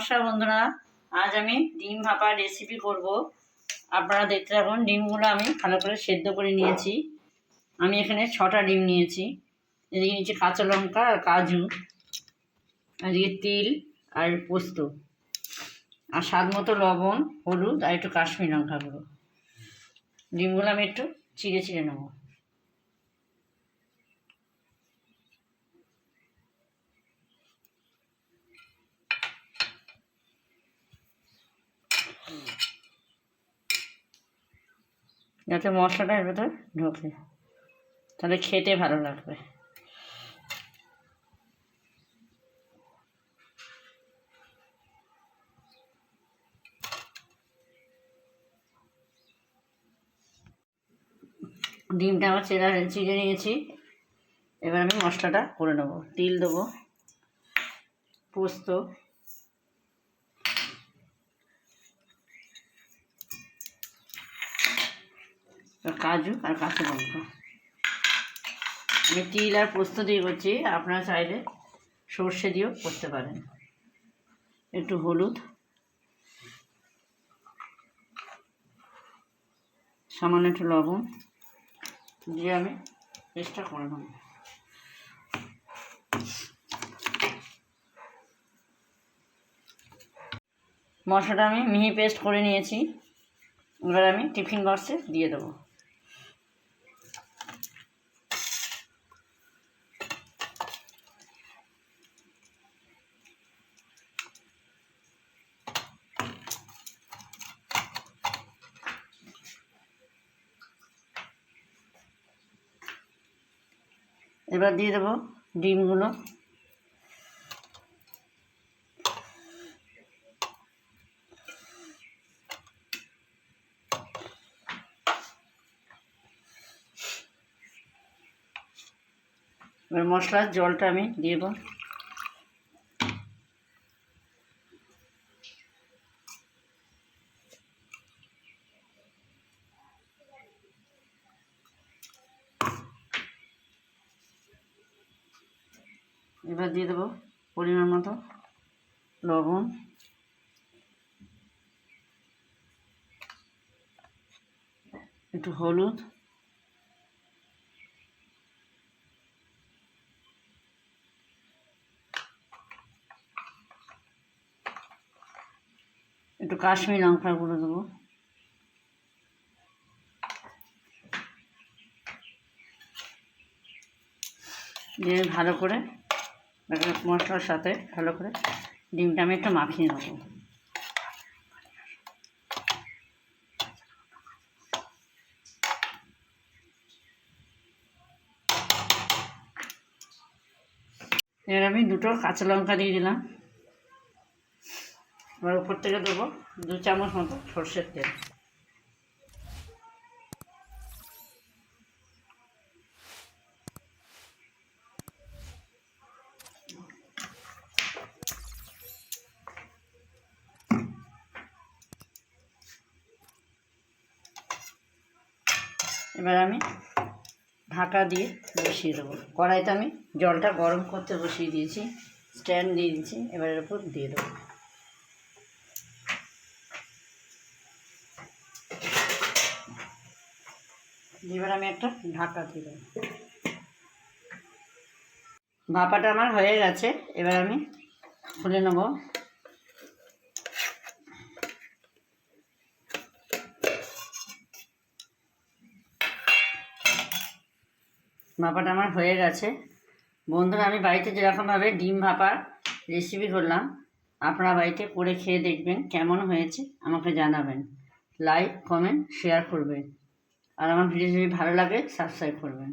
নমস্কার বন্ধুরা। আজ আমি ডিম ভাপার রেসিপি করব। আপনারা দেখতে থাকুন, ডিমগুলো আমি ভালো করে সেদ্ধ করে নিয়েছি। আমি এখানে ছটা ডিম নিয়েছি। এদিকে নিয়েছি কাঁচা লঙ্কা আর কাজু। এদিকে তিল আর পোস্ত। আর স্বাদ মতো লবণ, হলুদ আর একটু কাশ্মীর লঙ্কা গুঁড়ো ডিমগুলো আমি একটু চিড়ে চিড়ে নেব। যাতে মশলাটা এর ভেতর ঢোকে, তাহলে খেতে ভালো লাগবে। ডিমটা আমার চেরা চিড়ে নিয়েছি, এবার আমি মশলাটা করে নেব। তিল দেবো, পোস্ত কাজু আর কাঁচা লঙ্কা। আমি তিল আর পোস্ত দিয়ে করছি, আপনারা চাইলে সর্ষে দিয়েও করতে পারেন। একটু হলুদ। সামান্য একটু লবণ দিয়ে আমি পেস্টটা করে নেব। মশলাটা আমি মিহি পেস্ট করে নিয়েছি। এবার আমি টিফিন বক্সে দিয়ে দেবো। এবার দিয়ে দেবো ডিমগুলো। এবার মশলার জলটা আমি দিয়ে দেবো। এবার দিয়ে দেবো পরিমাণ মতো লবণ। একটু হলুদ। একটু কাশ্মীর লঙ্কা গুঁড়ো দেবো। দিয়ে ভালো করে মশলার সাথে ভালো করে ডিমটা আমি একটু মাখিয়ে নেব। এবার আমি দুটো কাঁচা লঙ্কা দিয়ে দিলাম। এবার উপর থেকে দেবো দু চামচ মতো সর্ষের তেল। এবার আমি ঢাকা দিয়ে বসিয়ে দেবো। কড়াইতে আমি জলটা গরম করতে বসিয়ে দিয়েছি, স্ট্যান্ড দিয়ে দিয়েছি এবার এর উপর দিয়ে দেবো। এবার আমি একটা ঢাকা দিয়ে দেবো। ভাপাটা আমার হয়ে গেছে, এবার আমি খুলে নেব। ভাপাটা আমার হয়ে গেছে। বন্ধুরা, আমি বাড়িতে যেরকমভাবে ডিম ভাপার রেসিপি করলাম, আপনারা বাড়িতে করে খেয়ে দেখবেন কেমন হয়েছে, আমাকে জানাবেন। লাইক কমেন্ট শেয়ার করবেন। আর আমার ভিডিও যদি ভালো লাগে সাবস্ক্রাইব করবেন।